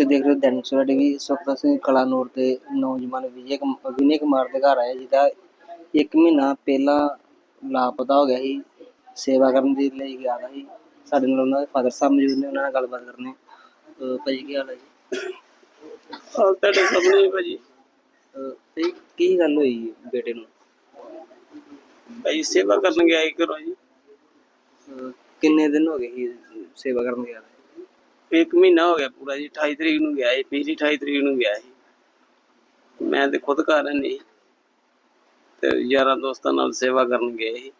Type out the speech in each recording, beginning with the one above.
ਤੁਸੀਂ ਦੇਖ ਰਹੇ ਹੋ ਦੈਨਿਕ ਸਵੇਰਾ ਟੀਵੀ। ਇਸ ਵਕਤ ਅਸੀਂ ਕਲਾਨੌਰ ਦੇ ਨੌਜਵਾਨ ਵਿਜੇ ਵਿਨੇ ਕੁਮਾਰ ਦੇ ਘਰ ਆਏ ਜਿਹਦਾ ਇੱਕ ਮਹੀਨਾ ਪਹਿਲਾਂ ਲਾਪਤਾ ਹੋ ਗਿਆ ਸੀ। ਸੇਵਾ ਕਰਨ ਦੇ ਲਈ ਗਿਆ ਦਾ ਸੀ। ਸਾਡੇ ਨਾਲ ਉਹਨਾਂ ਦੇ ਫਾਦਰ ਸਾਹਿਬ ਮੌਜੂਦ ਨੇ ਉਹਨਾਂ ਨਾਲ ਗੱਲਬਾਤ ਕਰਨੀ। ਅਹ ਭਾਜੀ ਕੀ ਹਾਲ ਹੈ ਜੀ? ਹਾਲ ਤੁਹਾਡੇ ਸਾਹਮਣੇ ਹੀ ਭਾਜੀ। ਅਹ ਭਾਜੀ ਕੀ ਗੱਲ ਹੋਈ ਬੇਟੇ ਨੂੰ? ਭਾਈ ਸੇਵਾ ਕਰਨ ਗਿਆ ਹੀ ਕਰੋ ਜੀ। ਅਹ ਕਿੰਨੇ ਦਿਨ ਹੋ ਗਏ ਸੀ ਸੇਵਾ ਕਰਨ ਗਿਆ? ਇੱਕ ਮਹੀਨਾ ਹੋ ਗਿਆ ਪੂਰਾ ਜੀ 28 ਤਰੀਕ ਨੂੰ ਗਿਆ ਸੀ ਪਿਛਲੀ 28 ਤਰੀਕ ਨੂੰ ਗਿਆ ਸੀ ਮੈਂ ਤੇ ਖੁਦ ਘਰ ਨਹੀਂ ਤੇ ਯਾਰਾਂ ਦੋਸਤਾਂ ਨਾਲ ਸੇਵਾ ਕਰਨ ਗਏ ਸੀ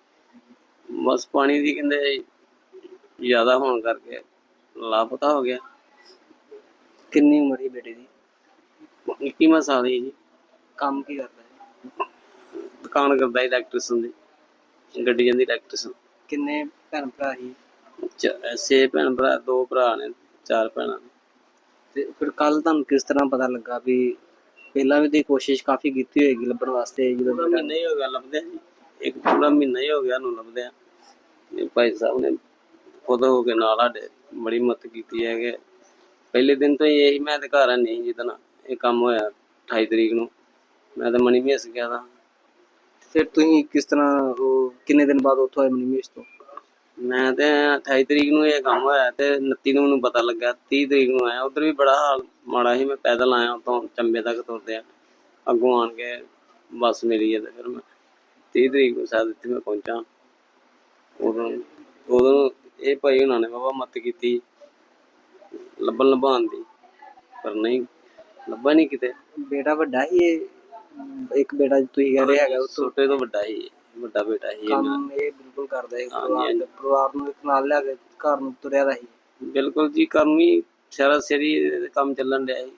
ਬਸ ਪਾਣੀ ਦੀ ਕਹਿੰਦੇ ਜ਼ਿਆਦਾ ਹੋਣ ਕਰਕੇ ਲਾਪਤਾ ਹੋ ਗਿਆ। ਕਿੰਨੀ ਉਮਰ ਬੇਟੇ ਦੀ? 21 ਸਾਲ ਹੀ ਜੀ। ਕੰਮ ਕੀ ਕਰਦਾ ਹੈ ਦੁਕਾਨ ਕਰਦਾ ਇਲੈਕਟ੍ਰੀਸ਼ਨ ਦੀ। ਗੱਡੀਆਂ ਦੀ ਇਲੈਕਟ੍ਰੀਸ਼ਨ ਕਿੰਨੇ ਭੈਣ ਭਰਾ ਸੀ? ਛੇ ਭੈਣ ਭਰਾ ਦੋ ਭਰਾ ਨੇ। ਚਾਰ ਭੈਣਾਂ ਨੇ। ਤੇ ਫਿਰ ਕੱਲ ਤੁਹਾਨੂੰ ਕਿਸ ਤਰ੍ਹਾਂ ਪਤਾ ਲੱਗਾ ਵੀ ਪਹਿਲਾਂ ਵੀ ਤੁਸੀਂ ਕੋਸ਼ਿਸ਼ ਕਾਫੀ ਕੀਤੀ ਹੋਏਗੀ ਲੱਭਣ ਵਾਸਤੇ ਜਦੋਂ ਪੂਰਾ ਮਹੀਨਾ ਹੀ ਹੋ ਗਿਆ ਲੱਭਦਿਆਂ ਜੀ ਇੱਕ ਪੂਰਾ ਮਹੀਨਾ ਹੀ ਹੋ ਗਿਆ ਨੂੰ ਲੱਭਦਿਆਂ। ਇਹ ਭਾਈ ਸਾਹਿਬ ਨੇ ਖੁਦ ਹੋ ਕੇ ਨਾਲ ਸਾਡੇ ਬੜੀ ਮਦਦ ਕੀਤੀ ਹੈ ਕਿ ਪਹਿਲੇ ਦਿਨ ਤੋਂ ਹੀ ਇਹੀ ਮੈਂ ਤੇ ਘਰ ਨਹੀਂ ਜਿੱਦਣ ਇਹ ਕੰਮ ਹੋਇਆ 28 ਤਰੀਕ ਨੂੰ। ਮੈਂ ਤਾਂ ਮਣੀ ਮਿਸ ਗਿਆ ਤਾਂ। ਫਿਰ ਤੁਸੀਂ ਕਿਸ ਤਰ੍ਹਾਂ ਉਹ ਕਿੰਨੇ ਦਿਨ ਬਾਅਦ ਉੱਥੋਂ ਆਏ ਮਨੀਮੇਸ਼ ਤੋਂ? ਮੈਂ ਤੇ 28 ਤਰੀਕ ਨੂੰ ਇਹ ਕੰਮ ਹੋਇਆ ਤੇ 29 ਨੂੰ ਮੈਨੂੰ ਪਤਾ ਲੱਗਾ 30 ਤਰੀਕ ਨੂੰ ਆਇਆ। ਉਧਰ ਵੀ ਬੜਾ ਹਾਲ ਮਾੜਾ ਸੀ ਮੈਂ ਪੈਦਲ ਆਇਆ ਉਤੋਂ ਚੰਬੇ ਤੱਕ ਤੁਰਦੇ ਆ। ਅੱਗੋਂ ਆਣ ਕੇ ਬੱਸ ਮਿਲੀ ਹੈ ਤੇ ਫਿਰ ਮੈਂ 30 ਤਰੀਕ ਨੂੰ ਸ਼ਾਇਦ ਇੱਥੇ ਮੈਂ ਪਹੁੰਚਾ। ਉਦੋਂ ਉਦੋਂ ਇਹ ਭਾਈ ਉਹਨਾਂ ਨੇ ਬਾਬਾ ਮਤ ਕੀਤੀ ਲੱਭਣ ਲਭਾਉਣ ਦੀ ਪਰ ਨਹੀਂ ਲੱਭਾ ਨਹੀਂ ਕਿਤੇ। ਬੇਟਾ ਵੱਡਾ ਹੀ ਇਹ ਇੱਕ ਬੇਟਾ ਤੁਸੀਂ ਕਹਿ ਰਹੇ ਹੈਗਾ ਉਹ ਛੋਟੇ ਤੋਂ ਵੱਡਾ ਹੀ ਹੈ, ਵੱਡਾ ਬੇਟਾ ਹੀ ਹੈ ਮੇਰਾ ਕੰਮ ਇਹ ਬਿਲਕੁਲ ਕਰਦਾ ਹੈ ਹਾਂਜੀ, ਪਰਿਵਾਰ ਦੇ ਪਰਿਵਾਰ ਨੂੰ ਇੱਕ ਨਾਲ ਲਿਆ ਕੇ ਘਰ ਨੂੰ ਤੁਰਿਆ ਦਾ ਸੀ। ਬਿਲਕੁਲ ਜੀ ਕਰਮੀ ਸਾਰਾ ਸਿਰੀ ਇਹਦੇ ਕੰਮ ਚੱਲਣ ਡਿਆ ਸੀ।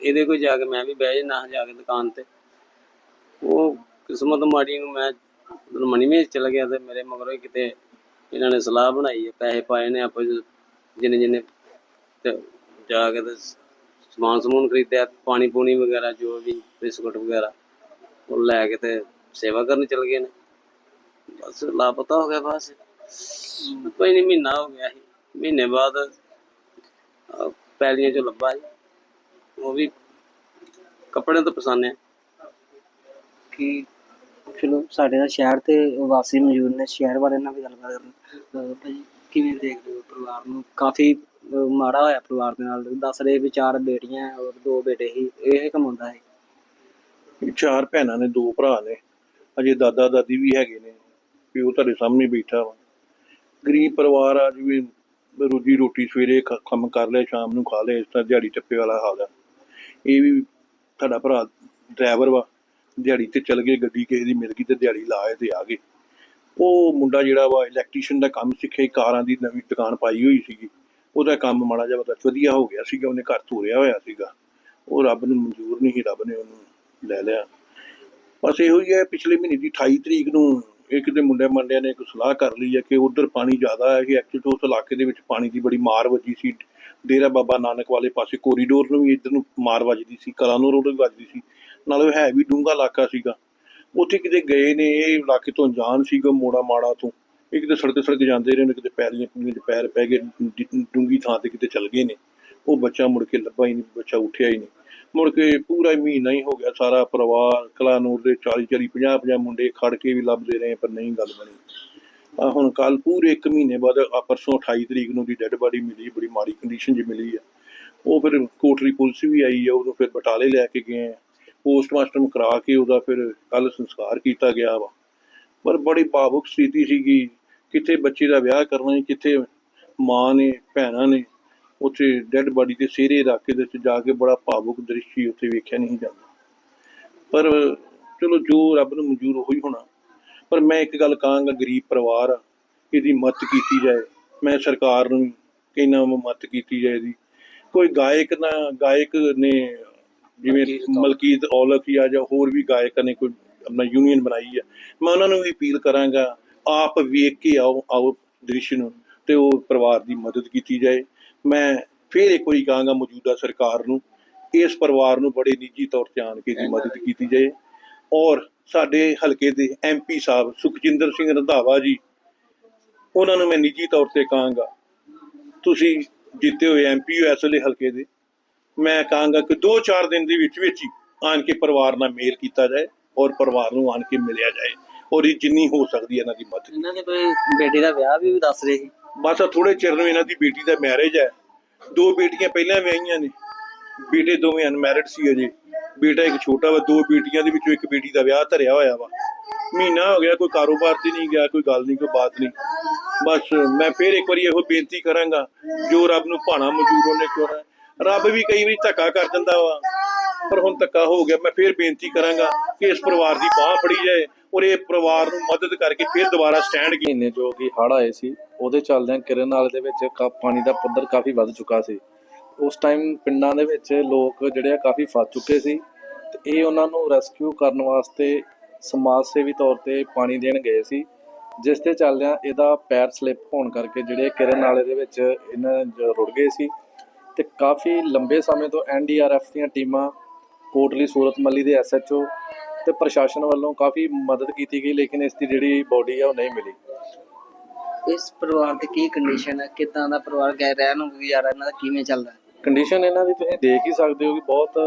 ਇਹਦੇ ਕੋਲ ਜਾ ਕੇ ਮੈਂ ਵੀ ਬਹਿ ਜਾਣਾ ਜਾ ਕੇ ਦੁਕਾਨ ਤੇ। ਉਹ ਕਿਸਮਤ ਮਾੜੀ ਨੂੰ ਮੈਂ ਉਦੋਂ ਮਣੀ ਮੇਂ ਚਲਾ ਗਿਆ ਤੇ ਮੇਰੇ ਮਗਰੋਂ ਹੀ ਕਿਤੇ ਇਹਨਾਂ ਨੇ ਸਲਾਹ ਬਣਾਈ ਹੈ ਪੈਸੇ ਪਾਏ ਨੇ ਆਪਸ ਚ ਜਿੰਨੇ ਜਿੰਨੇ ਤੇ ਜਾ ਕੇ ਤੇ ਸਮਾਨ ਸਮੂਨ ਖਰੀਦਿਆ ਪਾਣੀ ਪੂਣੀ ਵਗੈਰਾ ਜੋ ਵੀ ਬਿਸਕੁਟ ਵਗੈਰਾ ਉਹ ਲੈ ਕੇ ਤੇ ਸੇਵਾ ਕਰਨ ਚਲ ਗਏ ਨੇ। ਬਸ ਲਾਪਤਾ ਹੋ ਗਿਆ ਬਸ। ਕੋਈ ਨਹੀਂ ਮਹੀਨਾ ਹੋ ਗਿਆ ਸੀ। ਮਹੀਨੇ ਬਾਅਦ ਅਹ, ਪੈਲੀਆਂ ਚੋਂ ਲੱਭਾ ਜੀ ਉਹ ਵੀ ਕੱਪੜੇ ਤੋਂ ਪਛਾਣਿਆ ਕਿ ਚਲੋ ਸਾਡੇ ਨਾਲ ਸ਼ਹਿਰ ਤੇ ਵਾਸੀ ਮੌਜੂਦ ਨੇ। ਸ਼ਹਿਰ ਵਾਲਿਆਂ ਨਾਲ ਵੀ ਗੱਲਬਾਤ ਕਰਨ। ਅਹ ਭਾਜੀ ਕਿਵੇਂ ਦੇਖਦੇ ਹੋ ਪਰਿਵਾਰ ਨੂੰ? ਕਾਫੀ ਅਹ ਮਾੜਾ ਹੋਇਆ ਪਰਿਵਾਰ ਦੇ ਨਾਲ। ਦੱਸ ਰਹੇ ਵੀ ਚਾਰ ਬੇਟੀਆਂ ਔਰ ਦੋ ਬੇਟੇ ਹੀ ਇਹ ਕਮਾਉਂਦਾ ਹੈ ਚਾਰ ਭੈਣਾਂ ਨੇ ਦੋ ਭਰਾ ਨੇ। ਅਜੇ ਦਾਦਾ ਦਾਦੀ ਵੀ ਹੈਗੇ ਨੇ, ਵੀ ਉਹ ਤੁਹਾਡੇ ਸਾਹਮਣੇ ਬੈਠਾ ਵਾ। ਗਰੀਬ ਪਰਿਵਾਰ ਆ, ਜਿਵੇਂ ਰੋਜੀ ਰੋਟੀ ਸਵੇਰੇ ਕੰਮ ਕਰ ਲਿਆ, ਸ਼ਾਮ ਨੂੰ ਖਾ ਲਿਆ, ਇਸ ਤਰ੍ਹਾਂ ਦਿਹਾੜੀ ਟੱਪੇ ਵਾਲਾ ਹਾਲ ਆ। ਇਹ ਵੀ ਤੁਹਾਡਾ ਭਰਾ ਡਰਾਈਵਰ ਵਾ, ਦਿਹਾੜੀ ਤੇ ਚਲ ਗਏ, ਗੱਡੀ ਕਿਸੇ ਦੀ ਮਿਲ ਗਈ ਤੇ ਦਿਹਾੜੀ ਲਾਏ ਤੇ ਆ ਗਏ। ਉਹ ਮੁੰਡਾ ਜਿਹੜਾ ਵਾ ਇਲੈਕਟ੍ਰੀਸ਼ੀਅਨ ਦਾ ਕੰਮ ਸਿੱਖਿਆ ਕਾਰਾਂ ਦੀ ਨਵੀਂ ਦੁਕਾਨ ਪਾਈ ਹੋਈ ਸੀਗੀ। ਉਹਦਾ ਕੰਮ ਮਾੜਾ ਜਿਹਾ ਪਤਾ ਵਧੀਆ ਹੋ ਗਿਆ ਸੀਗਾ, ਉਹਨੇ ਘਰ ਤੋਰਿਆ ਹੋਇਆ ਸੀਗਾ। ਉਹ ਰੱਬ ਨੂੰ ਮਨਜ਼ੂਰ ਨਹੀਂ ਸੀ, ਰੱਬ ਨੇ ਉਹਨੂੰ ਲੈ ਲਿਆ। ਬਸ ਇਹੋ ਹੀ ਹੈ, ਪਿਛਲੇ ਮਹੀਨੇ ਦੀ 28 ਤਰੀਕ ਨੂੰ ਇੱਕ ਦੇ ਮੁੰਡੇ ਮੰਡਿਆਂ ਨੇ ਇੱਕ ਸਲਾਹ ਕਰ ਲਈ ਹੈ ਕਿ ਉਧਰ ਪਾਣੀ ਜ਼ਿਆਦਾ ਹੈ ਕਿ ਐਕਚੁਅਲੀ ਉਸ ਇਲਾਕੇ ਦੇ ਵਿੱਚ ਪਾਣੀ ਦੀ ਬੜੀ ਮਾਰ ਵੱਜੀ ਸੀ। ਡੇਰਾ ਬਾਬਾ ਨਾਨਕ ਵਾਲੇ ਪਾਸੇ ਕੋਰੀਡੋਰ ਨੂੰ ਵੀ ਇੱਧਰ ਨੂੰ ਮਾਰ ਵੱਜਦੀ ਸੀ ਕਲਾਨੌਰ ਰੋਡ ਵੀ ਵੱਜਦੀ ਸੀ। ਨਾਲੇ ਉਹ ਹੈ ਵੀ ਡੂੰਘਾ ਇਲਾਕਾ ਸੀਗਾ। ਉੱਥੇ ਕਿਤੇ ਗਏ ਨੇ, ਇਹ ਇਲਾਕੇ ਤੋਂ ਜਾਣ ਸੀਗਾ ਮੋੜਾ ਮਾੜਾ ਤੋਂ। ਇਹ ਕਿਤੇ ਸੜਕ ਸੜਕ ਜਾਂਦੇ ਰਹੇ ਨੇ, ਕਿਤੇ ਪੈਰੀਆਂ ਪੂਰੀਆਂ 'ਚ ਪੈਰ ਪੈ ਗਏ ਡਿ- ਡੂੰਘੀ ਥਾਂ ਤੇ ਕਿਤੇ ਚਲ ਗਏ ਨੇ। ਉਹ ਬੱਚਾ ਮੁੜ ਕੇ ਲੱਭਾ ਹੀ ਨਹੀਂ, ਬੱਚਾ ਉੱਠਿਆ ਹੀ ਨਹੀਂ। ਮੁੜ ਕੇ ਪੂਰਾ ਹੀ ਮਹੀਨਾ ਹੀ ਹੋ ਗਿਆ ਸਾਰਾ ਪਰਿਵਾਰ, ਕਲਾਨੂਰ ਦੇ 40 40 50 50 ਮੁੰਡੇ ਖੜ ਕੇ ਵੀ ਲੱਭਦੇ ਰਹੇ, ਪਰ ਨਹੀਂ ਗੱਲ ਬਣੀ। ਆ ਹੁਣ ਕੱਲ ਪੂਰੇ 1 ਮਹੀਨੇ ਬਾਅਦ ਆ ਪਰਸੋਂ 28 ਤਰੀਕ ਨੂੰ ਦੀ ਡੈੱਡ ਬਾਡੀ ਮਿਲੀ, ਬੜੀ ਮਾੜੀ ਕੰਡੀਸ਼ਨ 'ਚ ਮਿਲੀ ਆ। ਉਹ ਫਿਰ ਕੋਟਲੀ ਪੁਲਿਸ ਵੀ ਆਈ ਆ, ਉਹਨੂੰ ਫਿਰ ਬਟਾਲੇ ਲੈ ਕੇ ਗਏ ਆ। ਪੋਸਟਮਾਸਟਰ ਕਰਾ ਕੇ ਉਹਦਾ ਫਿਰ ਕੱਲ ਸੰਸਕਾਰ ਕੀਤਾ ਗਿਆ ਵਾ। ਪਰ ਬੜੀ ਭਾਵੁਕ ਸਥਿਤੀ ਸੀਗੀ, ਕਿੱਥੇ ਬੱਚੇ ਦਾ ਵਿਆਹ ਕਰਨਾ ਸੀ ਕਿੱਥੇ ਮਾਂ ਨੇ, ਭੈਣਾਂ ਨੇ ਉੱਥੇ ਡੈੱਡ ਬਾਡੀ ਦੇ ਸਿਹਰੇ ਇਲਾਕੇ ਦੇ ਵਿੱਚ ਜਾ ਕੇ ਬੜਾ ਭਾਵੁਕ ਦ੍ਰਿਸ਼ ਉੱਥੇ ਵੇਖਿਆ ਨਹੀਂ ਜਾਂਦਾ। ਪਰ ਚਲੋ ਜੋ ਰੱਬ ਨੂੰ ਮਨਜ਼ੂਰ ਉਹੀ ਹੋਣਾ ਪਰ ਮੈਂ ਇੱਕ ਗੱਲ ਕਹਾਂਗਾ ਗਰੀਬ ਪਰਿਵਾਰ ਆ ਇਹਦੀ ਮਦਦ ਕੀਤੀ ਜਾਏ। ਮੈਂ ਸਰਕਾਰ ਨੂੰ ਕਹਿੰਦਾ ਮਦਦ ਕੀਤੀ ਜਾਏ ਇਹਦੀ। ਕੋਈ ਗਾਇਕ ਨਾ ਗਾਇਕ ਨੇ ਜਿਵੇਂ ਮਲਕੀਤ ਔਲਖ। ਔਲਖ ਜਾਂ ਜਾਂ ਹੋਰ ਵੀ ਗਾਇਕ ਨੇ ਕੋਈ ਆਪਣਾ ਯੂਨੀਅਨ ਬਣਾਈ ਹੈ ਮੈਂ ਉਹਨਾਂ ਨੂੰ ਵੀ ਅਪੀਲ ਕਰਾਂਗਾ ਆਪ ਵੇਖ ਕੇ ਆਓ ਆਓ ਦ੍ਰਿਸ਼ ਨੂੰ ਤੇ ਉਹ ਪਰਿਵਾਰ ਦੀ ਮਦਦ ਕੀਤੀ ਜਾਏ। ਮੈਂ ਫਿਰ ਇੱਕ ਵਾਰੀ ਕਹਾਂਗਾ ਮੌਜੂਦਾ ਸਰਕਾਰ ਨੂੰ ਇਸ ਪਰਿਵਾਰ ਨੂੰ ਬੜੇ ਨਿੱਜੀ ਤੌਰ ਤੇ ਆਣ ਕੇ ਇਹਦੀ ਮਦਦ ਕੀਤੀ ਜਾਏ। ਔਰ ਸਾਡੇ ਹਲਕੇ ਦੇ ਐਮਪੀ ਸਾਹਿਬ ਸੁਖਜਿੰਦਰ ਸਿੰਘ ਰੰਧਾਵਾ ਜੀ ਉਹਨਾਂ ਨੂੰ ਮੈਂ ਨਿੱਜੀ ਤੌਰ ਤੇ ਕਹਾਂਗਾ ਤੁਸੀਂ ਜਿੱਤੇ ਹੋਏ ਐਮਪੀ ਹੋ ਇਸ ਵੇਲੇ ਹਲਕੇ ਦੇ ਮੈਂ ਕਹਾਂਗਾ ਕਿ 2-4 ਦਿਨ ਦੇ ਵਿੱਚ ਵਿੱਚ ਹੀ ਆਣ ਕੇ ਪਰਿਵਾਰ ਨਾਲ ਮੇਲ ਕੀਤਾ ਜਾਏ ਔਰ ਪਰਿਵਾਰ ਨੂੰ ਆਣ ਕੇ ਮਿਲਿਆ ਜਾਏ। ਔਰ ਇਹ ਜਿੰਨੀ ਹੋ ਸਕਦੀ ਹੈ ਇਹਨਾਂ ਦੀ ਮਦਦ ਇਹਨਾਂ ਦੇ ਬੇਟੀ ਦਾ ਵਿਆਹ ਵੀ ਦੱਸ ਰਹੇ ਸੀ। ਬਸ ਥੋੜੇ ਚਿਰ ਨੂੰ ਇਹਨਾਂ ਦੀ ਬੇਟੀ ਦਾ ਮੈਰਿਜ ਹੈ। ਦੋ ਬੇਟੀਆਂ ਪਹਿਲਾਂ ਵਿਆਹੀਆਂ ਨੇ। ਬੇਟੇ ਦੋਵੇਂ ਅਨਮੈਰਿਡ ਸੀ ਅਜੇ। ਬੇਟਾ ਇੱਕ ਛੋਟਾ ਵਾ, ਦੋ ਬੇਟੀਆਂ ਦੇ ਵਿੱਚੋਂ ਇੱਕ ਬੇਟੀ ਦਾ ਵਿਆਹ ਧਰਿਆ ਹੋਇਆ ਵਾ। ਮਹੀਨਾ ਹੋ ਗਿਆ, ਕੋਈ ਕਾਰੋਬਾਰ ਤੇ ਨਹੀਂ ਗਿਆ, ਕੋਈ ਗੱਲ ਨਹੀਂ, ਕੋਈ ਬਾਤ ਨਹੀਂ। ਬਸ ਮੈਂ ਫੇਰ ਇੱਕ ਵਾਰੀ ਇਹੋ ਬੇਨਤੀ ਕਰਾਂਗਾ, ਜੋ ਰੱਬ ਨੂੰ ਭਾਣਾ ਮਨਜ਼ੂਰ ਉਹਨੇ ਕਿਉਂ ਰੱਬ ਵੀ ਕਈ ਵਾਰੀ ਧੱਕਾ ਕਰ ਦਿੰਦਾ ਵਾ। ਪਰ ਹੁਣ ਧੱਕਾ ਹੋ ਗਿਆ, ਮੈਂ ਫੇਰ ਬੇਨਤੀ ਕਰਾਂਗਾ ਕਿ ਇਸ ਪਰਿਵਾਰ ਦੀ ਬਾਹ ਫੜੀ ਜਾਏ ਔਰ ਇਹ ਪਰਿਵਾਰ ਨੂੰ ਮਦਦ ਕਰਕੇ ਫਿਰ ਦੁਬਾਰਾ ਸਟੈਂਡ ਮਹੀਨੇ ਜੋ ਕਿ ਹੜ੍ਹ ਆਏ ਸੀ, ਉਹਦੇ ਚੱਲਦਿਆਂ ਕਿਰਨ ਨਾਲੇ ਦੇ ਵਿੱਚ ਕਾ- ਪਾਣੀ ਦਾ ਪੱਧਰ ਕਾਫੀ ਵੱਧ ਚੁੱਕਾ ਸੀ। ਉਸ ਟਾਈਮ ਪਿੰਡਾਂ ਦੇ ਵਿੱਚ ਲੋਕ ਜਿਹੜੇ ਆ ਕਾਫੀ ਫਸ ਚੁੱਕੇ ਸੀ ਤੇ ਇਹ ਉਹਨਾਂ ਨੂੰ ਰੈਸਕਿਊ ਕਰਨ ਵਾਸਤੇ ਸਮਾਜ ਸੇਵੀ ਤੌਰ ਤੇ ਪਾਣੀ ਦੇਣ ਗਏ ਸੀ, ਜਿਸ ਦੇ ਚੱਲਦਿਆਂ ਇਹਦਾ ਪੈਰ ਸਲਿੱਪ ਹੋਣ ਕਰਕੇ ਜਿਹੜੇ ਕਿਰਨ ਨਾਲੇ ਦੇ ਵਿੱਚ ਇਹਨਾਂ ਜ- ਰੁੜ ਗਏ ਸੀ ਤੇ ਕਾਫੀ ਲੰਬੇ ਸਮੇਂ ਤੋਂ ਐਨਡੀਆਰਐਫ ਦੀਆਂ ਟੀਮਾਂ ਕੋਟਲੀ ਸੂਰਤ ਮੱਲੀ ਦੇ ਐਸਐਚਓ ਤੇ ਪ੍ਰਸ਼ਾਸਨ ਵੱਲੋਂ ਕਾਫੀ ਮਦਦ ਕੀਤੀ ਗਈ ਲੇਕਿਨ ਇਸ ਦੀ ਜਿਹੜੀ ਬੋਡੀ ਆ ਉਹ ਨਹੀਂ ਮਿਲੀ। ਇਸ ਪਰਿਵਾਰ ਦੀ ਕੀ ਕੰਡੀਸ਼ਨ ਹੈ ਕਿਦਾਂ ਦਾ ਪਰਿਵਾਰ ਗਏ ਰਹਿਣ ਨੂੰ ਗੁਜ਼ਾਰਾ ਇਹਨਾਂ ਦਾ ਕਿਵੇਂ ਚੱਲਦਾ? ਕੰਡੀਸ਼ਨ ਇਹਨਾਂ ਦੀ ਤੁਸੀਂ ਦੇਖ ਹੀ ਸਕਦੇ ਹੋ ਕਿ ਬਹੁਤ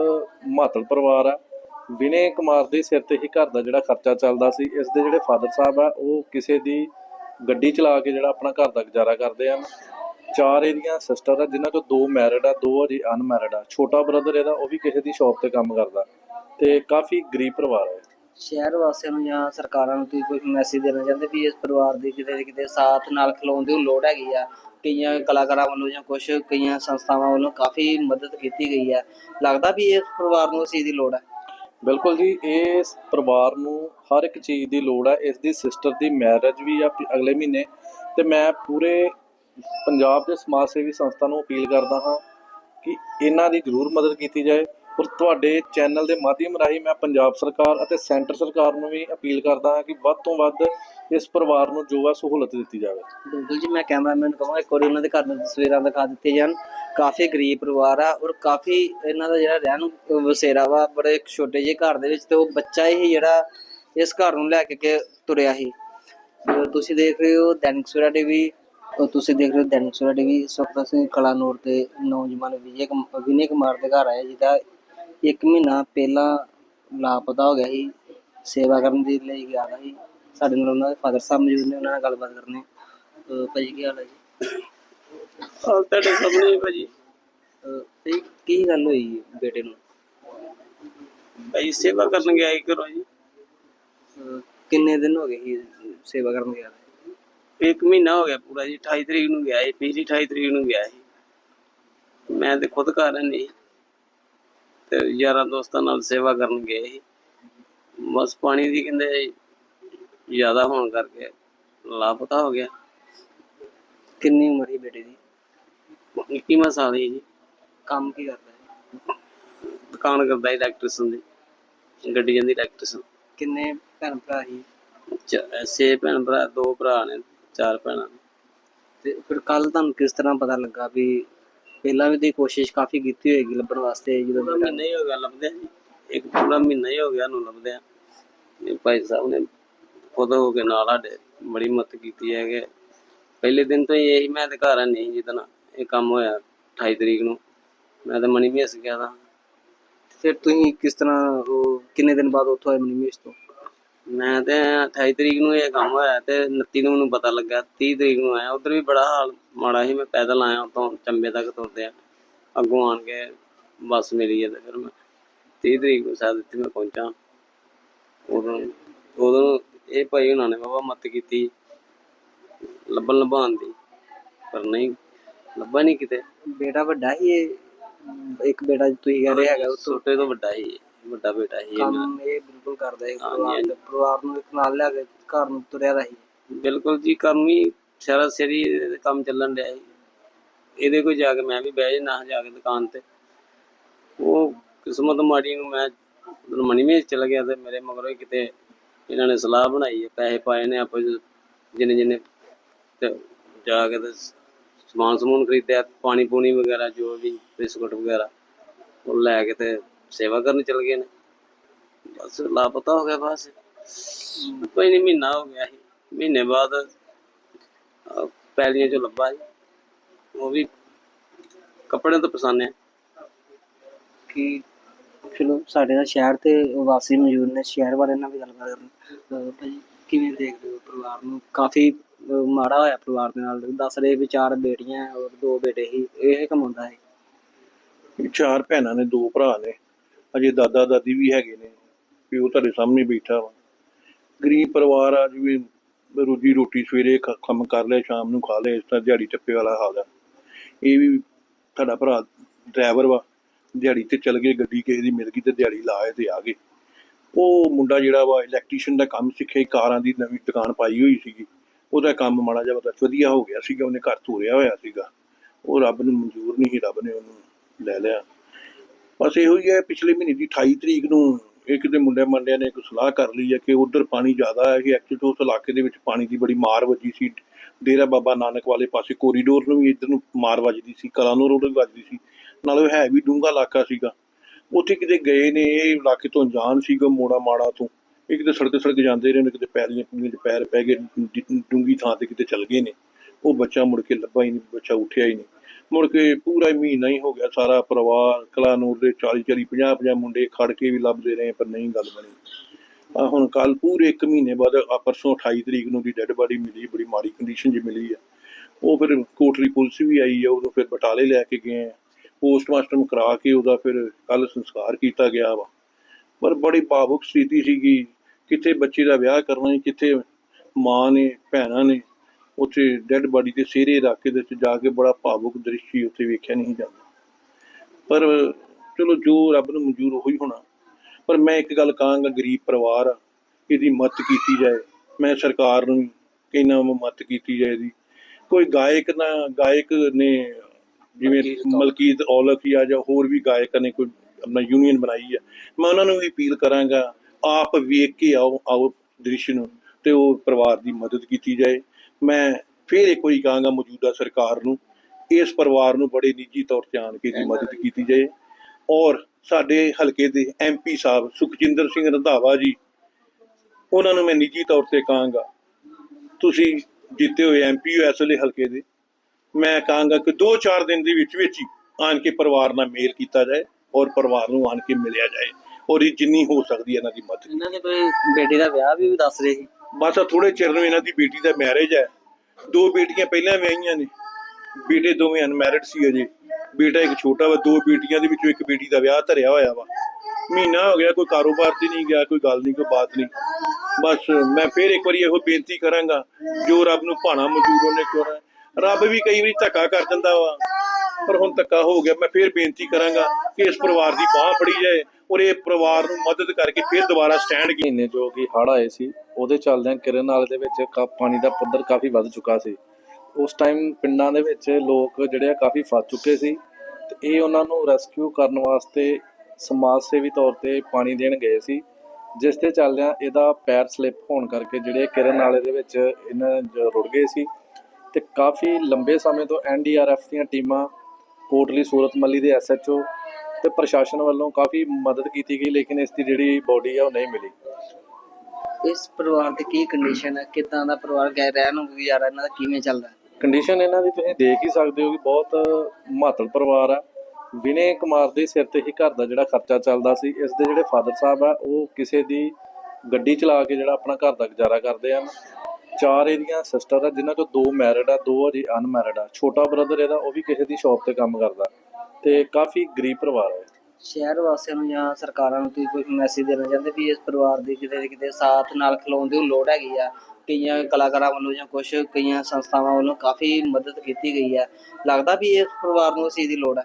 ਮਾਤਲ ਪਰਿਵਾਰ ਆ। ਵਿਨੇ ਕੁਮਾਰ ਦੇ ਸਿਰ ਤੇ ਹੀ ਘਰ ਦਾ ਜਿਹੜਾ ਖਰਚਾ ਚੱਲਦਾ ਸੀ ਇਸ ਦੇ ਜਿਹੜੇ ਫਾਦਰ ਸਾਹਿਬ ਆ ਉਹ ਕਿਸੇ ਦੀ ਗੱਡੀ ਚਲਾ ਕੇ ਜਿਹੜਾ ਆਪਣਾ ਘਰ ਦਾ ਗੁਜ਼ਾਰਾ ਕਰਦੇ ਹਨ। ਚਾਰ ਇਹਦੀਆਂ ਸਿਸਟਰ ਆ ਜਿਨ੍ਹਾਂ ਚੋਂ ਦੋ ਮੈਰਿਡ ਆ ਦੋ ਅਜੇ ਅਨਮੈਰਿਡ ਆ। ਛੋਟਾ ਬ੍ਰਦਰ ਇਹਦਾ ਉਹ ਵੀ ਕਿਸੇ ਦੀ ਸ਼ਾਪ ਤੇ ਕੰਮ ਕਰਦਾ। ਤੇ ਕਾਫੀ ਗਰੀਬ ਪਰਿਵਾਰ ਹੈ ਸ਼ਹਿਰ ਵਾਸੀਆਂ ਨੂੰ ਜਾਂ ਸਰਕਾਰਾਂ ਨੂੰ ਤੁਸੀਂ ਕੋਈ ਮੈਸੇਜ ਦੇਣਾ ਚਾਹੁੰਦੇ ਵੀ ਇਸ ਪਰਿਵਾਰ ਦੀ ਕਿਤੇ ਕਿਤੇ ਸਾਥ ਨਾਲ ਖਲੋਣ ਦੀ ਲੋੜ ਹੈਗੀ ਆ? ਕਈਆਂ ਕਲਾਕਾਰਾਂ ਵੱਲੋਂ ਜਾਂ ਕੁਝ ਕਈਆਂ ਸੰਸਥਾਵਾਂ ਵੱਲੋਂ ਕਾਫੀ ਮਦਦ ਕੀਤੀ ਗਈ ਹੈ ਲੱਗਦਾ ਵੀ ਇਸ ਪਰਿਵਾਰ ਨੂੰ ਇਸ ਦੀ ਲੋੜ ਹੈ ਬਿਲਕੁਲ ਜੀ ਇਸ ਪਰਿਵਾਰ ਨੂੰ ਹਰ ਇੱਕ ਚੀਜ਼ ਦੀ ਲੋੜ ਹੈ ਇਸ ਦੀ ਸਿਸਟਰ ਦੀ ਮੈਰਿਜ ਵੀ ਆ ਅਗਲੇ ਮਹੀਨੇ। ਤੇ ਮੈਂ ਪੂਰੇ ਪੰਜਾਬ ਦੇ ਸਮਾਜ ਸੇਵੀ ਸੰਸਥਾ ਨੂੰ ਅਪੀਲ ਕਰਦਾ ਹਾਂ ਕਿ ਇਹਨਾਂ ਦੀ ਜ਼ਰੂਰ ਮਦਦ ਕੀਤੀ ਜਾਏ ਔਰ ਤੁਹਾਡੇ ਚੈਨਲ ਦੇ ਮਾਧਿਅਮ ਰਾਹੀਂ ਮੈਂ ਪੰਜਾਬ ਸਰਕਾਰ ਅਤੇ ਸੈਂਟਰ ਸਰਕਾਰ ਨੂੰ ਵੀ ਅਪੀਲ ਕਰਦਾ ਹਾਂ ਕਿ ਵੱਧ ਤੋਂ ਵੱਧ ਇਸ ਪਰਿਵਾਰ ਨੂੰ ਜੋ ਹੈ ਸਹੂਲਤ ਦਿੱਤੀ ਜਾਵੇ। ਬਿਲਕੁਲ ਜੀ, ਮੈਂ ਕੈਮਰਾਮੈਨ ਨੂੰ ਕਹਾਂਗਾ, ਇੱਕ ਵਾਰੀ ਉਹਨਾਂ ਦੇ ਘਰ ਦੀਆਂ ਤਸਵੀਰਾਂ ਦਿਖਾ ਦਿੱਤੀਆਂ ਜਾਣ। ਕਾਫੀ ਗਰੀਬ ਪਰਿਵਾਰ ਆ ਔਰ ਕਾਫੀ ਇਹਨਾਂ ਦਾ ਜਿਹੜਾ ਰਹਿਣ ਵਸੇਰਾ ਵਾ, ਬੜੇ ਛੋਟੇ ਜਿਹੇ ਘਰ ਦੇ ਵਿੱਚ ਤੇ ਉਹ ਬੱਚਾ ਹੀ ਜਿਹੜਾ ਇਸ ਘਰ ਨੂੰ ਲੈ ਕੇ ਤੁਰਿਆ ਸੀ। ਤੁਸੀਂ ਦੇਖ ਰਹੇ ਹੋ ਦੈਨਿਕ ਸਵੇਰਾ ਟੀਵੀ ਔਰ ਤੁਸੀਂ ਦੇਖ ਰਹੇ ਹੋ ਦੈਨਿਕ ਟੀਵੀ ਇਸ ਵਕਤ ਅਸੀਂ ਕਲਾਨੌਰ ਤੇ ਨੌਜਵਾਨ ਵਿਜੇ ਕੁਮ- ਵਿਨੇ ਕੁਮਾਰ ਦੇ ਘਰ ਆਏ ਜਿਹਦਾ ਇੱਕ ਮਹੀਨਾ ਪਹਿਲਾਂ ਲਾਪਤਾ ਹੋ ਗਿਆ ਸੀ ਸੇਵਾ ਕਰਨ ਦੇ ਲਈ ਗਿਆ ਦਾ ਸੀ ਸਾਡੇ ਨਾਲ ਉਹਨਾਂ ਦੇ ਫਾਦਰ ਸਾਹਿਬ ਮੌਜੂਦ ਨੇ ਉਹਨਾਂ ਨਾਲ ਗੱਲਬਾਤ ਕਰਨੀ ਅਹ ਭਾਜੀ ਕੀ ਹਾਲ ਹੈ ਜੀ? ਹਾਲ ਤੁਹਾਡੇ ਸਾਹਮਣੇ ਹੀ ਭਾਜੀ। ਅਹ ਭਾਜੀ ਕੀ ਗੱਲ ਹੋਈ ਬੇਟੇ ਨੂੰ? ਭਾਈ ਸੇਵਾ ਕਰਨ ਗਿਆ ਹੀ ਕਰੋ ਜੀ। ਅਹ ਕਿੰਨੇ ਦਿਨ ਹੋ ਗਏ ਸੀ ਸੇਵਾ ਕਰਨ ਗਿਆ ਇੱਕ ਮਹੀਨਾ ਹੋ ਗਿਆ ਪੂਰਾ ਜੀ 28 ਤਰੀਕ ਨੂੰ ਗਿਆ ਸੀ ਪਿਛਲੀ 28 ਤਰੀਕ ਨੂੰ ਗਿਆ ਸੀ ਮੈਂ ਤੇ ਖੁਦ ਘਰ ਨਹੀਂ ਤੇ ਯਾਰਾਂ ਦੋਸਤਾਂ ਨਾਲ ਸੇਵਾ ਕਰਨ ਗਏ ਸੀ। ਬਸ ਪਾਣੀ ਦੀ ਕਹਿੰਦੇ ਜ਼ਿਆਦਾ ਹੋਣ ਕਰਕੇ ਲਾਪਤਾ ਹੋ ਗਿਆ। ਕਿੰਨੀ ਉਮਰ ਬੇਟੇ ਦੀ? 21ਵਾਂ ਸਾਲ ਹੀ ਜੀ। ਕੰਮ ਕੀ ਕਰਦਾ ਹੈ ਦੁਕਾਨ ਕਰਦਾ ਸੀ ਇਲੈਕਟ੍ਰੀਸ਼ਨ ਦੀ ਗੱਡੀਆਂ ਦੀ ਇਲੈਕਟ੍ਰੀਸ਼ਨ ਕਿੰਨੇ ਭੈਣ ਭਰਾ ਸੀ? ਛੇ ਭੈਣ ਭਰਾ ਦੋ ਭਰਾ ਨੇ। ਚਾਰ ਭੈਣਾਂ ਤੇ ਫਿਰ ਕੱਲ ਤੁਹਾਨੂੰ ਕਿਸ ਤਰ੍ਹਾਂ ਪਤਾ ਲੱਗਾ ਵੀ ਪਹਿਲਾਂ ਵੀ ਤੁਸੀਂ ਕੋਸ਼ਿਸ਼ ਕਾਫੀ ਕੀਤੀ ਹੋਏਗੀ ਲੱਭਣ ਵਾਸਤੇ ਜਦੋਂ ਪੂਰਾ ਮਹੀਨਾ ਹੀ ਹੋ ਗਿਆ ਲੱਭਦਿਆਂ ਜੀ। ਇੱਕ ਪੂਰਾ ਮਹੀਨਾ ਹੀ ਹੋ ਗਿਆ ਨੂੰ ਲੱਭਦਿਆਂ। ਇਹ ਭਾਈ ਸਾਹਿਬ ਨੇ ਖੁਦ ਹੋ ਕੇ ਨਾਲ ਸਾਡੇ ਬੜੀ ਮਦਦ ਕੀਤੀ ਹੈ ਕਿ ਪਹਿਲੇ ਦਿਨ ਤੋਂ ਹੀ ਇਹੀ ਮੈਂ ਤੇ ਘਰ ਨਹੀਂ ਜਿੱਦਣ ਇਹ ਕੰਮ ਹੋਇਆ 28 ਤਰੀਕ ਨੂੰ। ਮੈਂ ਤਾਂ ਮਣੀ ਭੇਸ ਗਿਆ ਤਾਂ ਫਿਰ ਤੁਸੀਂ ਕਿਸ ਤਰ੍ਹਾਂ ਉਹ ਕਿੰਨੇ ਦਿਨ ਬਾਅਦ ਉੱਥੋਂ ਆਏ ਮਨੀਮੇਸ਼ ਤੋਂ? ਮੈਂ ਤੇ 28 ਤਰੀਕ ਨੂੰ ਇਹ ਕੰਮ ਹੋਇਆ ਤੇ 29 ਨੂੰ ਮੈਨੂੰ ਪਤਾ ਲੱਗਾ 30 ਤਰੀਕ ਨੂੰ ਆਇਆ। ਉਧਰ ਵੀ ਬੜਾ ਹਾਲ ਮਾੜਾ ਸੀ ਮੈਂ ਪੈਦਲ ਆਇਆ ਉਤੋਂ ਚੰਬੇ ਤੱਕ ਤੁਰਦੇ ਆ ਅੱਗੋਂ ਆਣ ਕੇ ਬੱਸ ਮਿਲੀ ਹੈ ਤੇ ਫਿਰ ਮੈਂ 30 ਤਰੀਕ ਨੂੰ ਸਾਦ ਇੱਥੇ ਮੈਂ ਪਹੁੰਚਾ। ਉਦੋਂ ਉਦੋਂ ਇਹ ਭਾਈ ਉਹਨਾਂ ਨੇ ਬਾਬਾ ਮਤ ਕੀਤੀ ਲੱਭਣ ਲਭਾਉਣ ਦੀ ਪਰ ਨਹੀਂ ਲੱਭਾ ਨਹੀਂ ਕਿਤੇ। ਬੇਟਾ ਵੱਡਾ ਹੀ ਇਹ ਇੱਕ ਬੇਟਾ ਤੁਸੀਂ ਕਹਿ ਰਹੇ ਹੈਗਾ ਛੋਟੇ ਤੋਂ ਵੱਡਾ ਹੀ ਹੈ, ਵੱਡਾ ਬੇਟਾ ਹੀ ਮੇਰਾ। ਕੰਮ ਇਹ ਬਿਲਕੁਲ ਕਰਦਾ ਹੈ ਹਾਂਜੀ, ਪਰਿਵਾਰ ਦੇ ਪਰਿਵਾਰ ਨੂੰ ਇੱਕ ਨਾਲ ਲਿਆ ਕੇ ਘਰ ਨੂੰ ਤੁਰਿਆ ਦਾ ਸੀ। ਬਿਲਕੁਲ ਜੀ ਕੰਮ ਹੀ ਸਾਰਾ ਸਿਰੀ ਕੰਮ ਚੱਲਣ ਡਿਆ ਸੀ। ਇਹਦੇ ਕੋਈ ਜਾ ਕੇ ਮੈਂ ਵੀ ਬਹਿ ਜਾਣਾ ਜਾ ਕੇ ਦੁਕਾਨ ਤੇ। ਉਹ ਕਿਸਮਤ ਮਾੜੀ ਨੂੰ ਮੈਂ ਮਨੀ ਮੇਜ ਚਲਾ ਗਿਆ ਤੇ ਮੇਰੇ ਮਗਰੋਂ ਹੀ ਕਿਤੇ ਇਹਨਾਂ ਨੇ ਸਲਾਹ ਬਣਾਈ ਹੈ ਪੈਸੇ ਪਾਏ ਨੇ ਆਪਸ ਚ ਜਿੰਨੇ ਜਿੰਨੇ ਤੇ ਜਾ ਕੇ ਤੇ ਸਮਾਨ ਸਮੂਨ ਖਰੀਦਿਆ ਪਾਣੀ ਪੂਣੀ ਵਗੈਰਾ ਜੋ ਵੀ ਬਿਸਕੁਟ ਵਗੈਰਾ ਉਹ ਲੈ ਕੇ ਤੇ ਸੇਵਾ ਕਰਨ ਚਲ ਗਏ ਨੇ। ਬਸ ਲਾਪਤਾ ਹੋ ਗਿਆ ਬਸ। ਕੋਈ ਨਹੀਂ ਮਹੀਨਾ ਹੋ ਗਿਆ ਸੀ। ਮਹੀਨੇ ਬਾਅਦ ਪੈਲੀਆਂ ਚੋਂ ਲੱਭਾ ਜੀ ਉਹ ਵੀ ਕੱਪੜੇ ਤੋਂ ਪਛਾਣਿਆ ਕਿ ਚਲੋ ਸਾਡੇ ਦਾ ਸ਼ਹਿਰ ਤੇ ਵਾਸੀ ਮੌਜੂਦ ਨੇ। ਸ਼ਹਿਰ ਬਾਰੇ ਨਾਲ ਵੀ ਗੱਲ ਕਰਨ। ਭਾਜੀ ਕਿਵੇਂ ਦੇਖਦੇ ਹੋ ਪਰਿਵਾਰ ਨੂੰ? ਕਾਫੀ ਮਾੜਾ ਹੋਇਆ ਪਰਿਵਾਰ ਦੇ ਨਾਲ। ਦੱਸ ਰਹੇ ਵੀ ਚਾਰ ਬੇਟੀਆਂ ਔਰ ਦੋ ਬੇਟੇ ਹੀ ਇਹ ਕਮਾਉਂਦਾ ਹੈ ਚਾਰ ਭੈਣਾਂ ਨੇ ਦੋ ਭਰਾ ਨੇ। ਅਜੇ ਦਾਦਾ ਦਾਦੀ ਵੀ ਹੈਗੇ ਨੇ, ਵੀ ਉਹ ਤੁਹਾਡੇ ਸਾਹਮਣੇ ਬੈਠਾ ਵਾ। ਗਰੀਬ ਪਰਿਵਾਰ ਆ, ਜਿਵੇਂ ਰੋਜੀ ਰੋਟੀ ਸਵੇਰੇ ਕੰਮ ਕਰ ਲਿਆ ਸ਼ਾਮ ਨੂੰ ਖਾ ਲਿਆ ਇਸ ਤਰ੍ਹਾਂ ਦਿਹਾੜੀ ਟੱਪੇ ਵਾਲਾ ਹਾਲ ਆ। ਇਹ ਵੀ ਤੁਹਾਡਾ ਭਰਾ ਡਰਾਈਵਰ ਵਾ, ਦਿਹਾੜੀ ਤੇ ਚੱਲ ਗਏ, ਗੱਡੀ ਕਿਸੇ ਦੀ ਮਿਲ ਗਈ ਤੇ ਦਿਹਾੜੀ ਲਾਏ ਤੇ ਆ ਗਏ। ਉਹ ਮੁੰਡਾ ਜਿਹੜਾ ਵਾ ਇਲੈਕਟ੍ਰੀਸ਼ੀਅਨ ਦਾ ਕੰਮ ਸਿੱਖਿਆ ਕਾਰਾਂ ਦੀ ਨਵੀਂ ਦੁਕਾਨ ਪਾਈ ਹੋਈ ਸੀਗੀ। ਉਹਦਾ ਕੰਮ ਮਾੜਾ ਜਿਹਾ ਪਤਾ ਵਧੀਆ ਹੋ ਗਿਆ ਸੀਗਾ, ਉਹਨੇ ਘਰ ਤੋਰਿਆ ਹੋਇਆ ਸੀਗਾ। ਉਹ ਰੱਬ ਨੂੰ ਮਨਜ਼ੂਰ ਨਹੀਂ ਸੀ, ਰੱਬ ਨੇ ਉਹਨੂੰ ਲੈ ਲਿਆ। ਬਸ ਇਹੋ ਹੀ ਹੈ, ਪਿਛਲੇ ਮਹੀਨੇ ਦੀ 28 ਤਰੀਕ ਨੂੰ ਇੱਕ ਦੇ ਮੁੰਡੇ ਮੰਡਿਆਂ ਨੇ ਇੱਕ ਸਲਾਹ ਕਰ ਲਈ ਹੈ ਕਿ ਉਧਰ ਪਾਣੀ ਜ਼ਿਆਦਾ ਹੈ ਕਿ ਐਕਚੁਅਲੀ ਉਸ ਇਲਾਕੇ ਦੇ ਵਿੱਚ ਪਾਣੀ ਦੀ ਬੜੀ ਮਾਰ ਵੱਜੀ ਸੀ। ਡੇਰਾ ਬਾਬਾ ਨਾਨਕ ਵਾਲੇ ਪਾਸੇ ਕੋਰੀਡੋਰ ਨੂੰ ਵੀ ਇੱਧਰ ਨੂੰ ਮਾਰ ਵੱਜਦੀ ਸੀ, ਕਲਾਨੋਰ ਰੋਡ ਵੱਜਦੀ ਸੀ। ਨਾਲੇ ਹੈ ਵੀ ਡੂੰਘਾ ਇਲਾਕਾ ਸੀਗਾ। ਉੱਥੇ ਕਿਤੇ ਗਏ ਨੇ, ਇਹ ਇਲਾਕੇ ਤੋਂ ਅਣਜਾਣ ਸੀਗਾ ਮੋੜਾ ਮਾੜਾ ਤੋਂ। ਇਹ ਕਿਤੇ ਸੜਕ ਸੜਕ ਜਾਂਦੇ ਰਹੇ ਨੇ, ਕਿਤੇ ਪੈਰੀਆਂ ਪੂਰੀਆਂ 'ਚ ਪੈਰ ਪੈ ਗਏ, ਡੂੰ- ਡੂੰਘੀ ਥਾਂ ਤੇ ਕਿਤੇ ਚਲ ਗਏ ਨੇ। ਉਹ ਬੱਚਾ ਮੁੜ ਕੇ ਲੱਭਾ ਹੀ ਨਹੀਂ, ਬੱਚਾ ਉੱਠਿਆ ਹੀ ਨਹੀਂ। ਮੁੜ ਕੇ ਪੂਰਾ ਹੀ ਮਹੀਨਾ ਹੀ ਹੋ ਗਿਆ ਸਾਰਾ ਪਰਿਵਾਰ, ਕਲਾਨੂਰ ਦੇ 40 40 50 50 ਮੁੰਡੇ ਖੜ ਕੇ ਵੀ ਲੱਭਦੇ ਰਹੇ, ਪਰ ਨਹੀਂ ਗੱਲ ਬਣੀ। ਆ ਹੁਣ ਕੱਲ ਪੂਰੇ 1 ਮਹੀਨੇ ਬਾਅਦ ਆ ਪਰਸੋਂ 28 ਤਰੀਕ ਨੂੰ ਦੀ ਡੈੱਡ ਬਾਡੀ ਮਿਲੀ, ਬੜੀ ਮਾੜੀ ਕੰਡੀਸ਼ਨ 'ਚ ਮਿਲੀ ਆ। ਉਹ ਫਿਰ ਕੋਟਲੀ ਪੁਲਿਸ ਵੀ ਆਈ ਆ, ਉਦੋਂ ਫਿਰ ਬਟਾਲੇ ਲੈ ਕੇ ਗਏ ਆ। ਪੋਸਟਮਾਸਟਰ ਕਰਾ ਕੇ ਉਹਦਾ ਫਿਰ ਕੱਲ ਸੰਸਕਾਰ ਕੀਤਾ ਗਿਆ ਵਾ। ਪਰ ਬੜੀ ਭਾਵੁਕ ਸਥਿਤੀ ਸੀਗੀ, ਕਿੱਥੇ ਬੱਚੇ ਦਾ ਵਿਆਹ ਕਰਨਾ ਸੀ ਕਿੱਥੇ ਮਾਂ ਨੇ, ਭੈਣਾਂ ਨੇ ਉੱਥੇ ਡੈੱਡ ਬਾਡੀ ਦੇ ਸਿਹਰੇ ਇਲਾਕੇ ਦੇ ਵਿੱਚ ਜਾ ਕੇ ਬੜਾ ਭਾਵੁਕ ਦ੍ਰਿਸ਼ ਸੀ ਉੱਥੇ ਵੇਖਿਆ ਨਹੀਂ ਜਾਂਦਾ। ਪਰ ਚਲੋ ਜੋ ਰੱਬ ਨੂੰ ਮਨਜ਼ੂਰ ਉਹੀ ਹੋਣਾ। ਪਰ ਮੈਂ ਇੱਕ ਗੱਲ ਕਹਾਂਗਾ ਗਰੀਬ ਪਰਿਵਾਰ ਆ ਇਹਦੀ ਮਦਦ ਕੀਤੀ ਜਾਏ। ਮੈਂ ਸਰਕਾਰ ਨੂੰ ਕਹਿੰਦਾ ਮਦਦ ਕੀਤੀ ਜਾਏ ਇਹਦੀ। ਕੋਈ ਗਾਇਕ ਨਾ ਗਾਇਕ ਨੇ ਜਿਵੇਂ ਮਲਕੀਤ ਔਲਖ। ਮਲਕੀਤ ਔਲਖ ਜਾਂ ਜਾਂ ਹੋਰ ਵੀ ਗਾਇਕਾਂ ਨੇ ਕੋਈ ਆਪਣਾ ਯੂਨੀਅਨ ਬਣਾਈ ਆ। ਮੈਂ ਉਹਨਾਂ ਨੂੰ ਵੀ ਅਪੀਲ ਕਰਾਂਗਾ ਆਪ ਵੇਖ ਕੇ ਆਓ ਆਓ ਦ੍ਰਿਸ਼ ਨੂੰ ਤੇ ਉਹ ਪਰਿਵਾਰ ਦੀ ਮਦਦ ਕੀਤੀ ਜਾਏ। ਮੈਂ ਫਿਰ ਇੱਕ ਵਾਰੀ ਕਹਾਂਗਾ ਮੌਜੂਦਾ ਸਰਕਾਰ ਨੂੰ ਇਸ ਪਰਿਵਾਰ ਨੂੰ ਬੜੇ ਨਿੱਜੀ ਤੌਰ ਤੇ ਆਣ ਕੇ ਦੀ ਮਦਦ ਕੀਤੀ ਜਾਏ। ਔਰ ਸਾਡੇ ਹਲਕੇ ਦੇ ਐਮਪੀ ਸਾਹਿਬ ਸੁਖਜਿੰਦਰ ਸਿੰਘ ਰੰਧਾਵਾ ਜੀ ਉਹਨਾਂ ਨੂੰ ਮੈਂ ਨਿੱਜੀ ਤੌਰ ਤੇ ਕਹਾਂਗਾ ਤੁਸੀਂ ਜਿੱਤੇ ਹੋਏ ਐਮਪੀ ਹੋ ਇਸ ਵੇਲੇ ਹਲਕੇ ਦੇ ਮੈਂ ਕਹਾਂਗਾ ਕਿ 2-4 ਦਿਨ ਦੇ ਵਿੱਚ ਵਿੱਚ ਹੀ ਆਣ ਕੇ ਪਰਿਵਾਰ ਨਾਲ ਮੇਲ ਕੀਤਾ ਜਾਏ ਔਰ ਪਰਿਵਾਰ ਨੂੰ ਆਣ ਕੇ ਮਿਲਿਆ ਜਾਏ। ਔਰ ਇਹ ਜਿੰਨੀ ਹੋ ਸਕਦੀ ਹੈ ਇਹਨਾਂ ਦੀ ਮਦਦ। ਇਹਨਾਂ ਕੋਈ ਬੇਟੀ ਦਾ ਵਿਆਹ ਵੀ ਦੱਸ ਰਹੇ ਸੀ? ਬਸ ਥੋੜੇ ਚਿਰ ਨੂੰ ਇਹਨਾਂ ਦੀ ਬੇਟੀ ਦਾ ਮੈਰਿਜ ਹੈ। ਦੋ ਬੇਟੀਆਂ ਪਹਿਲਾਂ ਵਿਆਹੀਆਂ ਨੇ। ਬੇਟੇ ਦੋਵੇਂ ਅਨਮੈਰਿਡ ਸੀ ਅਜੇ। ਬੇਟਾ ਇੱਕ ਛੋਟਾ ਵਾ, ਦੋ ਬੇਟੀਆਂ ਦੇ ਵਿੱਚੋਂ ਇੱਕ ਬੇਟੀ ਦਾ ਵਿਆਹ ਧਰਿਆ ਹੋਇਆ ਵਾ। ਮਹੀਨਾ ਹੋ ਗਿਆ, ਕੋਈ ਕਾਰੋਬਾਰ ਤੇ ਨਹੀਂ ਗਿਆ, ਕੋਈ ਗੱਲ ਨਹੀਂ, ਕੋਈ ਬਾਤ ਨਹੀਂ। ਬਸ ਮੈਂ ਫੇਰ ਇੱਕ ਵਾਰੀ ਇਹੋ ਬੇਨਤੀ ਕਰਾਂਗਾ, ਜੋ ਰੱਬ ਨੂੰ ਭਾਣਾ ਮਨਜ਼ੂਰ ਉਹਨੇ ਕਿਉਂ ਰੱਬ ਵੀ ਕਈ ਵਾਰੀ ਧੱਕਾ ਕਰ ਦਿੰਦਾ ਵਾ। ਪਰ ਹੁਣ ਧੱਕਾ ਹੋ ਗਿਆ, ਮੈਂ ਫੇਰ ਬੇਨਤੀ ਕਰਾਂਗਾ ਕਿ ਇਸ ਪਰਿਵਾਰ ਦੀ ਬਾਹ ਫੜੀ ਜਾਏ ਔਰ ਇਹ ਪਰਿਵਾਰ ਨੂੰ ਮਦਦ ਕਰਕੇ ਫੇਰ ਦੁਬਾਰਾ ਸਟੈਂਡ ਮਹੀਨੇ ਜੋ ਕਿ ਹੜ੍ਹ ਆਏ ਸੀ, ਉਹਦੇ ਚੱਲਦਿਆਂ ਕਿਰਨ ਨਾਲੇ ਦੇ ਵਿੱਚ ਕਾ ਪਾਣੀ ਦਾ ਪੱਧਰ ਕਾਫੀ ਵੱਧ ਚੁੱਕਾ ਸੀ। ਉਸ ਟਾਈਮ ਪਿੰਡਾਂ ਦੇ ਵਿੱਚ ਲੋਕ ਜਿਹੜੇ ਆ ਕਾਫੀ ਫਸ ਚੁੱਕੇ ਸੀ ਤੇ ਇਹ ਉਹਨਾਂ ਨੂੰ ਰੈਸਕਿਊ ਕਰਨ ਵਾਸਤੇ ਸਮਾਜ ਸੇਵੀ ਤੌਰ ਤੇ ਪਾਣੀ ਦੇਣ ਗਏ ਸੀ, ਜਿਸ ਦੇ ਚੱਲਦਿਆਂ ਇਹਦਾ ਪੈਰ ਸਲਿੱਪ ਹੋਣ ਕਰਕੇ ਜਿਹੜੇ ਕਿਰਨ ਨਾਲੇ ਦੇ ਵਿੱਚ ਇਹਨਾਂ ਰੁੜ ਗਏ ਸੀ ਤੇ ਕਾਫੀ ਲੰਬੇ ਸਮੇਂ ਤੋਂ ਐਨਡੀਆਰਐਫ ਦੀਆਂ ਟੀਮਾਂ ਕੋਟਲੀ ਸੂਰਤ ਮੱਲੀ ਦੇ ਐਸਐਚਓ ਤੇ ਪ੍ਰਸ਼ਾਸਨ ਵੱਲੋਂ ਕਾਫੀ ਮਦਦ ਕੀਤੀ ਗਈ ਲੇਕਿਨ ਇਸ ਦੀ ਜਿਹੜੀ ਬੋਡੀ ਆ ਉਹ ਨਹੀਂ ਮਿਲੀ। ਇਸ ਪਰਿਵਾਰ ਦੀ ਕੀ ਕੰਡੀਸ਼ਨ ਹੈ ਕਿਦਾਂ ਦਾ ਪਰਿਵਾਰ ਗਏ ਰਹਿਣ ਨੂੰ ਗੁਜ਼ਾਰਾ ਇਹਨਾਂ ਦਾ ਕਿਵੇਂ ਚੱਲਦਾ? ਕੰਡੀਸ਼ਨ ਇਹਨਾਂ ਦੀ ਤੁਸੀਂ ਦੇਖ ਹੀ ਸਕਦੇ ਹੋ ਕਿ ਬਹੁਤ ਮਾਤਲ ਪਰਿਵਾਰ ਆ। ਵਿਨੇ ਕੁਮਾਰ ਦੇ ਸਿਰ ਤੇ ਹੀ ਘਰ ਦਾ ਜਿਹੜਾ ਖਰਚਾ ਚੱਲਦਾ ਸੀ ਇਸ ਦੇ ਜਿਹੜੇ ਫਾਦਰ ਸਾਹਿਬ ਆ ਉਹ ਕਿਸੇ ਦੀ ਗੱਡੀ ਚਲਾ ਕੇ ਜਿਹੜਾ ਆਪਣਾ ਘਰ ਦਾ ਗੁਜ਼ਾਰਾ ਕਰਦੇ ਹਨ। ਚਾਰ ਇਹਦੀਆਂ ਸਿਸਟਰ ਆ ਜਿਨ੍ਹਾਂ ਚੋਂ ਦੋ ਮੈਰਿਡ ਆ ਦੋ ਅਜੇ ਅਨਮੈਰਿਡ ਆ। ਛੋਟਾ ਬ੍ਰਦਰ ਇਹਦਾ ਉਹ ਵੀ ਕਿਸੇ ਦੀ ਸ਼ਾਪ ਤੇ ਕੰਮ ਕਰਦਾ। ਤੇ ਕਾਫੀ ਗਰੀਬ ਪਰਿਵਾਰ ਹੈ ਸ਼ਹਿਰ ਵਾਸੀਆਂ ਨੂੰ ਜਾਂ ਸਰਕਾਰਾਂ ਨੂੰ ਤੁਸੀਂ ਕੋਈ ਮੈਸੇਜ ਦੇਣਾ ਚਾਹੁੰਦੇ ਵੀ ਇਸ ਪਰਿਵਾਰ ਦੀ ਕਿਤੇ ਨਾ ਕਿਤੇ ਸਾਥ ਨਾਲ ਖਲੋਣ ਦੀ ਲੋੜ ਹੈਗੀ ਆ? ਕਈਆਂ ਕਲਾਕਾਰਾਂ ਵੱਲੋਂ ਜਾਂ ਕੁਝ ਕਈਆਂ ਸੰਸਥਾਵਾਂ ਵੱਲੋਂ ਕਾਫੀ ਮਦਦ ਕੀਤੀ ਗਈ ਹੈ ਲੱਗਦਾ ਵੀ ਇਸ ਪਰਿਵਾਰ ਨੂੰ ਇਸ ਚੀਜ਼ ਦੀ ਲੋੜ ਹੈ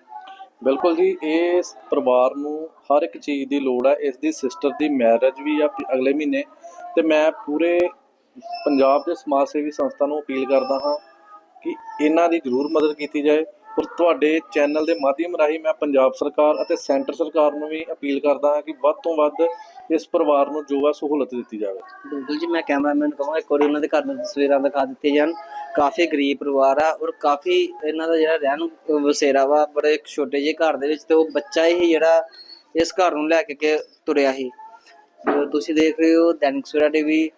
ਬਿਲਕੁਲ ਜੀ ਇਸ ਪਰਿਵਾਰ ਨੂੰ ਹਰ ਇੱਕ ਚੀਜ਼ ਦੀ ਲੋੜ ਹੈ ਇਸ ਦੀ ਸਿਸਟਰ ਦੀ ਮੈਰਿਜ ਵੀ ਆ ਅਗਲੇ ਮਹੀਨੇ। ਤੇ ਮੈਂ ਪੂਰੇ ਪੰਜਾਬ ਦੇ ਸਮਾਜ ਸੇਵੀ ਸੰਸਥਾ ਨੂੰ ਅਪੀਲ ਕਰਦਾ ਹਾਂ ਕਿ ਇਹਨਾਂ ਦੀ ਜ਼ਰੂਰ ਮਦਦ ਕੀਤੀ ਜਾਏ। ਔਰ ਤੁਹਾਡੇ ਚੈਨਲ ਦੇ ਮਾਧਿਅਮ ਰਾਹੀਂ ਮੈਂ ਪੰਜਾਬ ਸਰਕਾਰ ਅਤੇ ਸੈਂਟਰ ਸਰਕਾਰ ਨੂੰ ਵੀ ਅਪੀਲ ਕਰਦਾ ਹਾਂ ਕਿ ਵੱਧ ਤੋਂ ਵੱਧ ਇਸ ਪਰਿਵਾਰ ਨੂੰ ਜੋ ਹੈ ਸਹੂਲਤ ਦਿੱਤੀ ਜਾਵੇ। ਬਿਲਕੁਲ ਜੀ, ਮੈਂ ਕੈਮਰਾਮੈਨ ਨੂੰ ਕਹਾਂਗਾ, ਇੱਕ ਵਾਰੀ ਉਹਨਾਂ ਦੇ ਘਰ ਦੀਆਂ ਤਸਵੀਰਾਂ ਦਿਖਾ ਦਿੱਤੀਆਂ ਜਾਣ। ਕਾਫੀ ਗਰੀਬ ਪਰਿਵਾਰ ਆ ਔਰ ਕਾਫੀ ਇਹਨਾਂ ਦਾ ਜਿਹੜਾ ਰਹਿਣ ਵਸੇਰਾ ਵਾ, ਬੜੇ ਛੋਟੇ ਜਿਹੇ ਘਰ ਦੇ ਵਿੱਚ ਤੇ ਉਹ ਬੱਚਾ ਹੀ ਜਿਹੜਾ ਇਸ ਘਰ ਨੂੰ ਲੈ ਕੇ ਤੁਰਿਆ ਸੀ। ਤੁਸੀਂ ਦੇਖ ਰਹੇ ਹੋ, ਦੈਨਿਕ ਸਵੇਰਾ ਟੀਵੀ